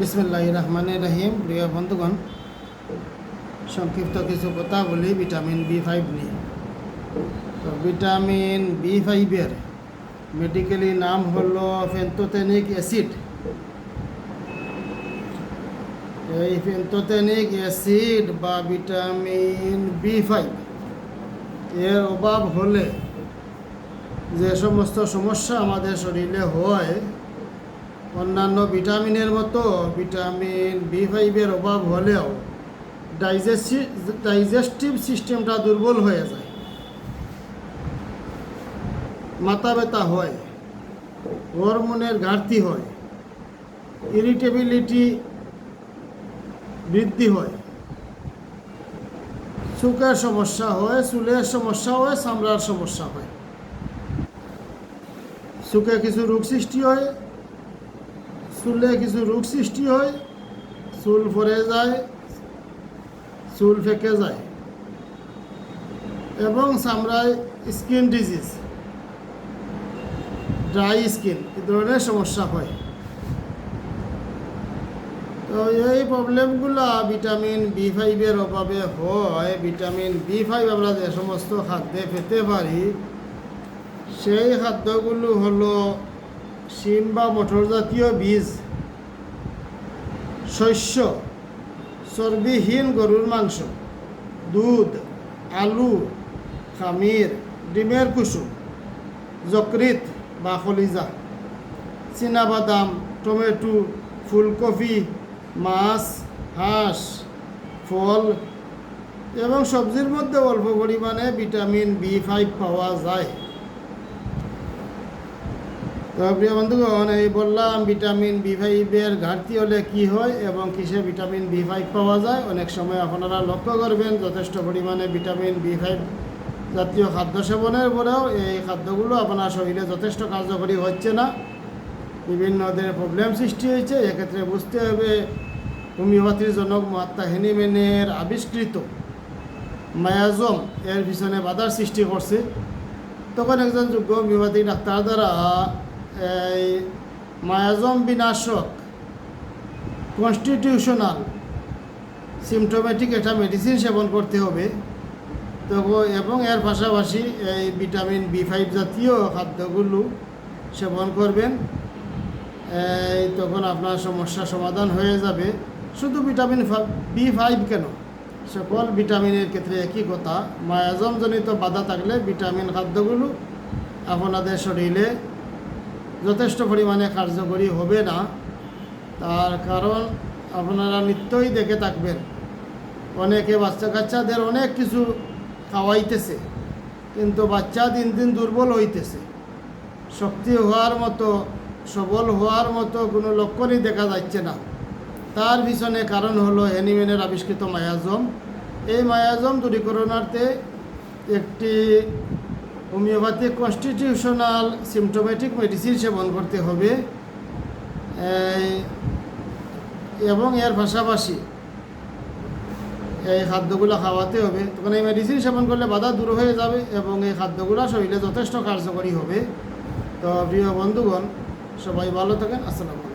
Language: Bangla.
বিসমিল্লাহ রহমান রহিম প্রিয় বন্ধুগণ, সংক্ষিপ্ত কিছু কথা বলি, ভিটামিন বি ফাইভ নিয়ে। তো ভিটামিন বি ফাইভের মেডিকেলি নাম হলো ফেন্টোথেনিক অ্যাসিড এই ফেন্টোথেনিক অ্যাসিড বা ভিটামিন বি ফাইভ এর অভাব হলে যে সমস্ত সমস্যা আমাদের শরীরে হয় অন্যান্য ভিটামিনের মতো ভিটামিন বি ফাইভের অভাব হলেও ডাইজেস্টিভ ডাইজেস্টিভ সিস্টেমটা দুর্বল হয়ে যায়। মাথা ব্যথা হয়, হরমোনের ঘাটতি হয়, ইরিটেবিলিটি বৃদ্ধি হয় চুকের সমস্যা হয়, চুলের সমস্যা হয়, চামড়ার সমস্যা হয়। চুকে কিছু রোগ সৃষ্টি হয় চুলে কিছু রোগ সৃষ্টি হয়, চুল পরে যায়, চুল ফেঁকে যায়, এবং চামড়ায় স্কিন ডিজিজ, ড্রাই স্কিন এ ধরনের সমস্যা হয়। তো এই প্রবলেমগুলো ভিটামিন বি ফাইভের অভাবে হয়। ভিটামিন বি ফাইভ আমরা যে সমস্ত খাদ্যে পেতে পারি, সেই খাদ্যগুলো হলো শিম বা মটর জাতীয় বীজ। শস্য, চর্বিহীন গরুর মাংস, দুধ, আলু, খামির, ডিমের কুসুম যকৃত বা কলিজা বাদাম টমেটো, ফুলকপি, মাছ, হাঁস, ফল এবং সবজির মধ্যে অল্প পরিমাণে ভিটামিন বি ফাইভ পাওয়া যায়। তো প্রিয় বন্ধুগণ, এই বললাম ভিটামিন বি ফাইভের ঘাটতি হলে কি হয় এবং কিসে ভিটামিন বি ফাইভ পাওয়া যায়? অনেক সময় আপনারা লক্ষ্য করবেন, যথেষ্ট পরিমাণে ভিটামিন বি ফাইভ জাতীয় খাদ্য সেবনের পরেও এই খাদ্যগুলো আপনার শরীরে যথেষ্ট কার্যকরী হচ্ছে না। বিভিন্ন ধরনের প্রবলেম সৃষ্টি হয়েছে। এক্ষেত্রে বুঝতে হবে হোমিওপ্যাথির জনক মহাত্মা হেনিমেনের আবিষ্কৃত মায়াজম এর পিছনে বাধার সৃষ্টি করছে। তখন একজন যোগ্য হোমিওপ্যাথিক ডাক্তার দ্বারা এই মায়াজম বিনাশক কনস্টিটিউশনাল সিমটোমেটিক একটা মেডিসিন সেবন করতে হবে। তো এবং এর পাশাপাশি এই ভিটামিন বি ফাইভ জাতীয় খাদ্যগুলো সেবন করবেন। এই তখন আপনার সমস্যা সমাধান হয়ে যাবে। শুধু ভিটামিন বি ফাইভ কেন? সকল ভিটামিনের ক্ষেত্রে একই কথা। মায়াজমজনিত বাধা থাকলে ভিটামিন খাদ্যগুলো আপনাদের শরীরে যথেষ্ট পরিমাণে কার্যকরী হবে না। তার কারণ আপনারা নিত্যই দেখে থাকবেন। অনেকে বাচ্চা কাচ্চাদের অনেক কিছু খাওয়াইতেছে, কিন্তু বাচ্চা দিন দিন দুর্বল হইতেছে। শক্তি হওয়ার মতো, সবল হওয়ার মতো কোনো লক্ষণই দেখা যাচ্ছে না। তার পিছনে কারণ হলো অ্যানিমেনের আবিষ্কৃত মায়াজম। এই মায়াজম দূরীকরণার্থে একটি হোমিওপ্যাথিক কনস্টিটিউশনাল সিমটোমেটিক মেডিসিন সেবন করতে হবে। এবং এর পাশাপাশি এই খাদ্যগুলো খাওয়াতে হবে। তখন এই মেডিসিন সেবন করলে বাধা দূর হয়ে যাবে এবং এই খাদ্যগুলো শরীরে যথেষ্ট কার্যকরী হবে। তো প্রিয় বন্ধুগণ, সবাই ভালো থাকেন। আসসালামু